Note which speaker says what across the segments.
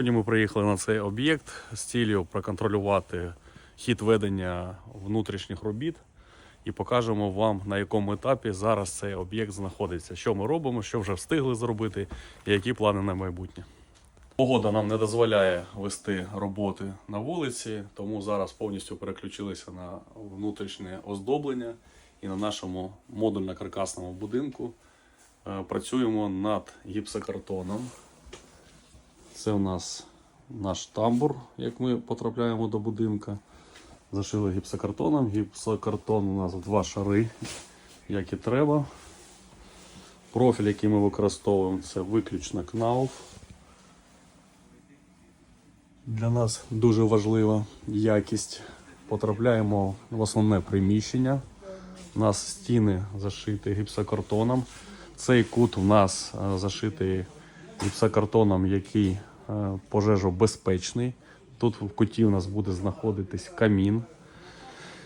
Speaker 1: Сьогодні ми приїхали на цей об'єкт з цілею проконтролювати хід ведення внутрішніх робіт і покажемо вам, на якому етапі зараз цей об'єкт знаходиться, що ми робимо, що вже встигли зробити і які плани на майбутнє. Погода нам не дозволяє вести роботи на вулиці, тому зараз повністю переключилися на внутрішнє оздоблення і на нашому модульно-каркасному будинку е, працюємо над гіпсокартоном. Це у нас наш тамбур, як ми потрапляємо до будинка. Зашили гіпсокартоном. Гіпсокартон у нас два шари, як і треба. Профіль, який ми використовуємо, це виключно КНАУФ. Для нас дуже важлива якість. Потрапляємо в основне приміщення. У нас стіни зашиті гіпсокартоном. Цей кут у нас е, зашитий гіпсокартоном, який пожежобезпечний. Тут в куті у нас буде знаходитись камін.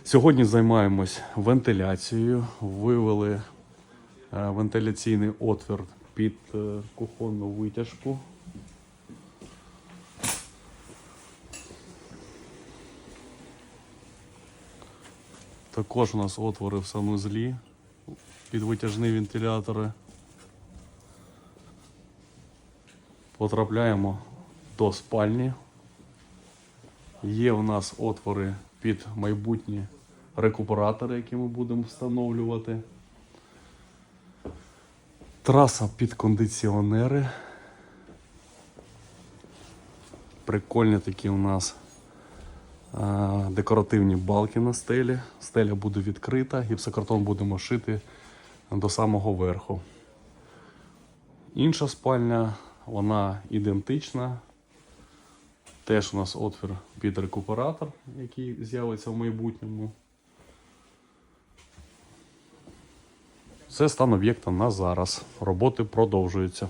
Speaker 1: Сьогодні займаємось вентиляцією. Вивели е, вентиляційний отвір під е, кухонну витяжку. Також у нас отвори в санузлі під витяжні вентилятори. Потрапляємо до спальні. Є у нас отвори під майбутні рекуператори, які ми будемо встановлювати. Траса під кондиціонери. Прикольні такі у нас а, декоративні балки на стелі. Стеля буде відкрита, гіпсокартон будемо шити до самого верху. Інша спальня, вона ідентична. Теж у нас отвір під рекуператор, який з'явиться в майбутньому. Це стан об'єкта на зараз. Роботи продовжуються.